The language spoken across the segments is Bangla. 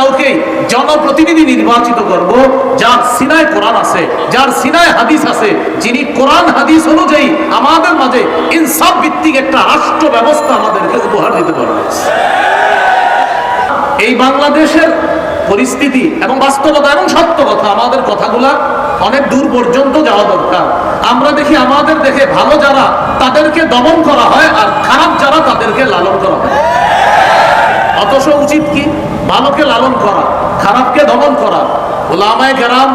কাউকে জনপ্রতিনিধি নির্বাচিত করব, যার সিনায় কোরআন আছে, যার সিনায় হাদিস আছে, যিনি কোরআন হাদিস অনুযায়ী আমাদের মাঝে ইনসাফ ভিত্তিক একটা রাষ্ট্র ব্যবস্থা আমাদেরকে উপহার দিতে পারবে। এই বাংলাদেশের পরিস্থিতি এবং বাস্তবতা এবং সত্য কথা, আমাদের কথাগুলা অনেক দূর পর্যন্ত যাওয়া দরকার। আমরা দেখি আমাদের দেখে ভালো যারা, তাদেরকে দমন করা হয় আর খারাপ যারা, তাদেরকে লালন করা হয়। অথচ উচিত কি? ভালোকে লালন করা, খারাপকে দমন করা। ওলামায় গেরাম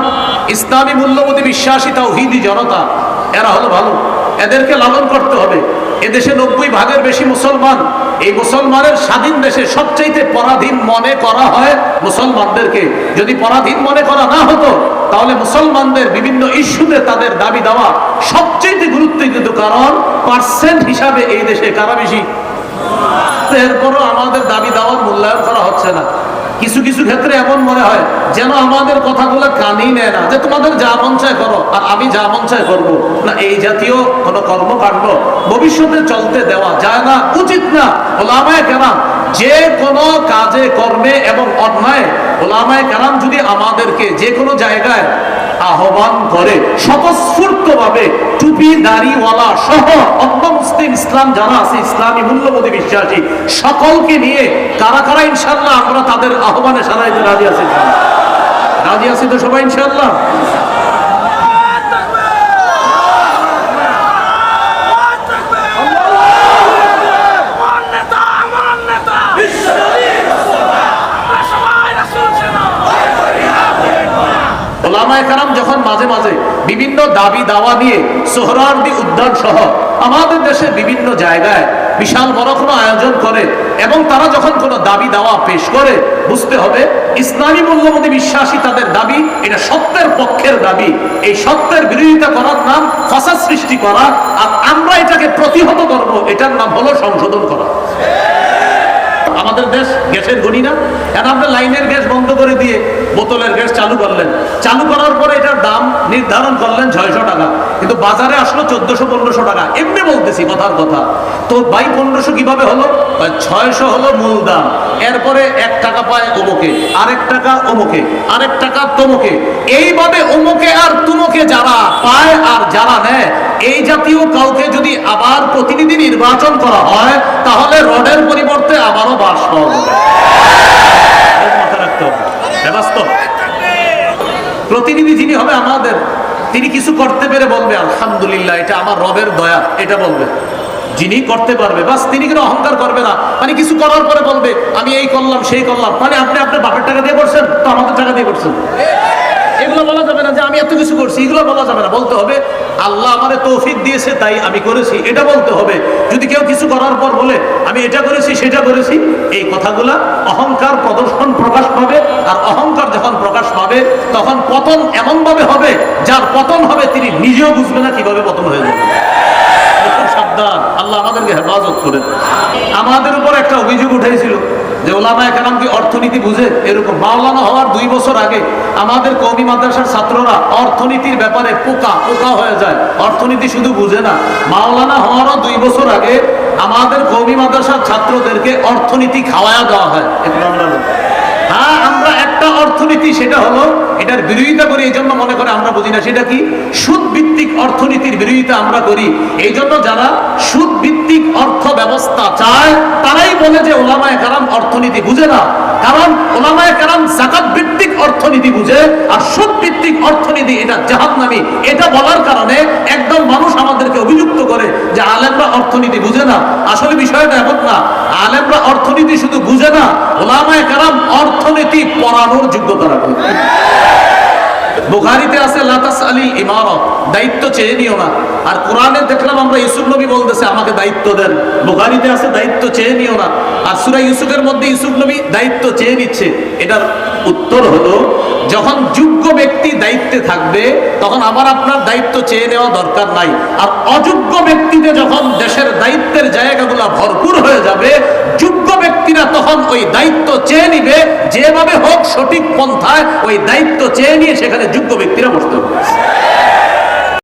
ইসলামী মূল্যবোধী বিশ্বাসী তাওহিদি জনতা, এরা হলো ভালো। এদেরকে লালন করতে হবে। এদেশে নব্বই ভাগের বেশি মুসলমান। এই মুসলমানের স্বাধীন দেশে সবচাইতে পরাধীন মনে করা হয় মুসলমানদেরকে। যদি পরাধীন মনে করা না হতো, তাহলে মুসলমানদের বিভিন্ন ইস্যুতে তাদের দাবি দেওয়া সবচেয়ে গুরুত্বপূর্ণ কারণ, পার্সেন্ট হিসাবে এই দেশে কারা বেশি এরপরও আমাদের দাবি দাওয়ার মূল্যায়ন করা হচ্ছে না। কিছু কিছু ক্ষেত্রে এমন মনে হয় যেন আমাদের কথাগুলো কানেই নেয় না, যে তোমাদের যা মন চায় করো, আর আমি যা মন চায় করব। না, এই জাতীয় কোনো কর্মকাণ্ড ভবিষ্যতে চলতে দেওয়া যায় না, উচিত না। ওলামায় কেরাম যে কোনো কাজে, কর্মে এবং অন্যায়, ওলামায় কেরাম যদি আমাদেরকে যে কোনো জায়গায় আহ্বান করে স্বতঃস্ফূর্ত দাড়িওয়ালা সহ অন্য মুসলিম ইসলাম যারা আছে, ইসলামী মূল্যবোধী বিশ্বাসী, সকলকে নিয়ে কারা কারা ইনশাল্লাহ আমরা তাদের আহ্বানে সারাইতে রাজি আছি রাজি আছি তো সবাই ইনশাল্লাহ আমার নেতা আমার নেতা আমরা সবাই রাসূল সেনা ওলামায় মাঝে মাঝে বিভিন্ন দাবি দাওয়া নিয়ে সোহরার্দি উদ্যান সহ আমাদের দেশের বিভিন্ন জায়গায় বিশাল বড় কোনো আয়োজন করে এবং তারা যখন কোনো দাবি দাওয়া পেশ করে, বুঝতে হবে ইসলামী মূল্যবোধী বিশ্বাসী তাদের দাবি, এটা সত্যের পক্ষের দাবি। এই সত্যের বিরোধিতা করার নাম ফাসাদ সৃষ্টি করা আর আমরা এটাকে প্রতিহত করব, এটার নাম হলো সংশোধন করা। আমাদের দেশ গ্যাসের গণি না। এখন আপনি লাইনের গ্যাস বন্ধ করে দিয়ে বোতলের গ্যাস চালু করলেন? চালু করার পরে নির্ধারণ করলেন ছয়শো টাকা। কিন্তু বাজারে আসলো চোদ্দশো, পনেরোশো টাকা। এমনি বলতেছি কথার কথা। তো বাই পনেরোশো কীভাবে হলো? ছয়শো হলো মূল দাম। এরপরে এক টাকা পায় অমুকে আরেক টাকা অমুকে আরেক টাকা তমুকে। এইভাবে অমুকে আর তুমুকে যারা পায় আর যারা নেয়, এই জাতীয় কাউকে যদি আবার প্রতিনিধি নির্বাচন করা হয়, তাহলে রডের পরিবর্তে আবারও বাস পাওয়া যাবে। প্রতিনিধি যিনি হবে আমাদের তিনি কিছু করতে পেরে বলবে, আলহামদুলিল্লাহ, এটা আমার রবের দয়া। এটা বলবে। যিনি করতে পারবে, বাস, তিনি কোনো অহংকার করবে না। মানে কিছু করার পরে বলবে, আমি এই করলাম, সেই করলাম। মানে আপনি আপনার বাপের টাকা দিয়ে করছেন, তো আমাদের টাকা দিয়ে করছেন। এগুলো বলা যাবে না যে, আমি এত কিছু করছি। এগুলো বলা যাবে না। বলতে হবে আল্লাহ আমারে তৌফিক দিয়েছে, তাই আমি করেছি। এটা বলতে হবে। যদি কেউ কিছু করার পর বলে, আমি এটা করেছি, সেটা করেছি, এই কথাগুলা অহংকার প্রদর্শন প্রকাশ পাবে। আর অহংকার যখন প্রকাশ পাবে, তখন পতন এমনভাবে হবে, যার পতন হবে তিনি নিজেও বুঝবে না কীভাবে পতন হয়ে যাবে। সাবধান। আল্লাহ আমাদেরকে হেফাজত করেন। আমাদের উপর একটা অভিযোগ উঠেছিল যে ওলামা একরাম কি অর্থনীতি বুঝে? এরকম মাওলানা হওয়ার দুই বছর আগে আমাদের কবি মাদ্রাসার ছাত্ররা অর্থনীতির ব্যাপারে পোকা পোকা হয়ে যায়। অর্থনীতি শুধু বুঝে না, মাওলানা হওয়ারও দুই বছর আগে আমাদের কবি মাদ্রাসার ছাত্রদেরকে অর্থনীতি খাওয়ায়া দেওয়া হয়। হ্যাঁ আমরা একটা অর্থনীতি, সেটা হলো এটার বিরোধিতা করি, এই জন্য মনে করে আমরা বুঝি না, সেটা কি? সুদ ভিত্তিক অর্থনীতির বিরোধিতা আমরা করি। এই জন্য যারা সুদ ভিত্তিক অর্থ ব্যবস্থা চায়, তারাই বলে যে ওলামায় কারাম অর্থনীতি বুঝে না। কারণ ওলামায় কারাম জাকাত ভিত্তিক অর্থনীতি বুঝে, আর সুদ ভিত্তিক অর্থনীতি এটা জাহান্নামী। এটা বলার কারণে একদম মানুষ আমাদেরকে অভিযুক্ত করে যে আলেমরা অর্থনীতি বুঝে না। আসলে বিষয়টা এমন না। আলেমরা অর্থনীতি শুধু বুঝে না। ওলামায় কারাম অর্থনীতি পড়ানোর যোগ্যতা রাখে। বুখারিতে আছে, লাতাস আলী ইমারত। দায়িত্ব চেয়ে নিও না। আর কোরআনে দেখলাম আমরা ইউসুফ নবী বলতেছে, আমাকে দায়িত্ব দেন। বুখারিতে আছে, দায়িত্ব চেয়ে নিও না। আর সুরা ইউসুফের মধ্যে ইউসুফ নবী দায়িত্ব চেয়ে নিচ্ছে। এটার উত্তর হলো, যখন যোগ্য ব্যক্তি দায়িত্বে থাকবে, তখন আমার আপনার দায়িত্ব চেয়ে নেওয়া দরকার নাই। আর অযোগ্য ব্যক্তিতে যখন দেশের দায়িত্বের জায়গাগুলো ভরপুর হয়ে যাবে, যোগ্য ব্যক্তিরা তখন ওই দায়িত্ব চেয়ে নিবে, যেভাবে হোক সঠিক পন্থায় ওই দায়িত্ব চেয়ে নিয়ে সেখানে যোগ্য ব্যক্তিরা বসতে হবে।